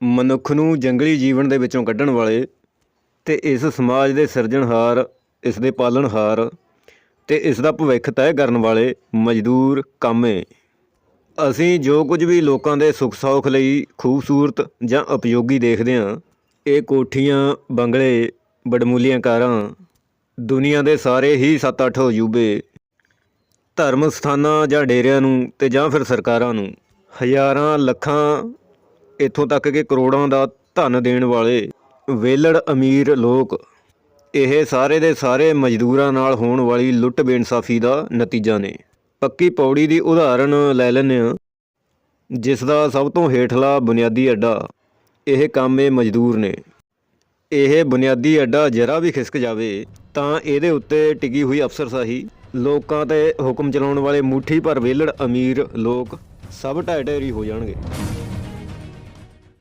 ਮਨੁੱਖ ਨੂੰ ਜੰਗਲੀ ਜੀਵਨ ਦੇ ਵਿੱਚੋਂ ਕੱਢਣ ਵਾਲੇ ਤੇ ਇਸ ਸਮਾਜ ਦੇ ਸਿਰਜਣਹਾਰ, ਇਸ ਦੇ ਪਾਲਣਹਾਰ ਤੇ ਇਸ ਦਾ ਭਵਿੱਖ ਤੈਅ ਕਰਨ ਵਾਲੇ ਮਜ਼ਦੂਰ ਕਾਮੇ ਅਸੀਂ ਜੋ ਕੁਝ ਵੀ ਲੋਕਾਂ ਦੇ ਸੁੱਖ ਸੌਖ ਲਈ ਖੂਬਸੂਰਤ ਜਾਂ ਉਪਯੋਗੀ ਦੇਖਦੇ ਹਾਂ, ਇਹ ਕੋਠੀਆਂ, ਬੰਗਲੇ, ਬੜਮੁੱਲੀਆਂ ਕਾਰਾਂ, ਦੁਨੀਆ ਦੇ ਸਾਰੇ ਹੀ 7-8 ਅਜੂਬੇ, ਧਰਮ ਸਥਾਨਾਂ ਜਾਂ ਡੇਰਿਆਂ ਨੂੰ ਤੇ ਜਾਂ ਫਿਰ ਸਰਕਾਰਾਂ ਨੂੰ, ਹਜ਼ਾਰਾਂ ਲੱਖਾਂ ਇੱਥੋਂ ਤੱਕ ਕਿ ਕਰੋੜਾਂ ਦਾ ਧਨ ਦੇਣ ਵਾਲੇ ਵੇਲੜ ਅਮੀਰ ਲੋਕ ਇਹ ਸਾਰੇ ਦੇ ਸਾਰੇ ਮਜ਼ਦੂਰਾਂ ਨਾਲ ਹੋਣ ਵਾਲੀ ਲੁੱਟ ਬੇਇਨਸਾਫੀ ਦਾ ਨਤੀਜਾ ਨੇ। ਪੱਕੀ ਪੌੜੀ ਦੀ ਉਦਾਹਰਣ ਲੈ ਲੈਂਦੇ ਹਾਂ, ਜਿਸ ਦਾ ਸਭ ਤੋਂ ਹੇਠਲਾ ਬੁਨਿਆਦੀ ਅੱਡਾ ਇਹ ਕਾਮੇ ਮਜ਼ਦੂਰ ਨੇ। ਇਹ ਬੁਨਿਆਦੀ ਅੱਡਾ ਜਰਾ ਵੀ ਖਿਸਕ ਜਾਵੇ ਤਾਂ ਇਹਦੇ ਉੱਤੇ ਟਿਕੀ ਹੋਈ ਅਫਸਰਸ਼ਾਹੀ, ਲੋਕਾਂ ਤੇ ਹੁਕਮ ਚਲਾਉਣ ਵਾਲੇ ਮੁੱਠੀ ਭਰ ਵੇਲੜ ਅਮੀਰ ਲੋਕ ਸਭ ਢਾਈ ਢੇਰੀ ਹੋ ਜਾਣਗੇ।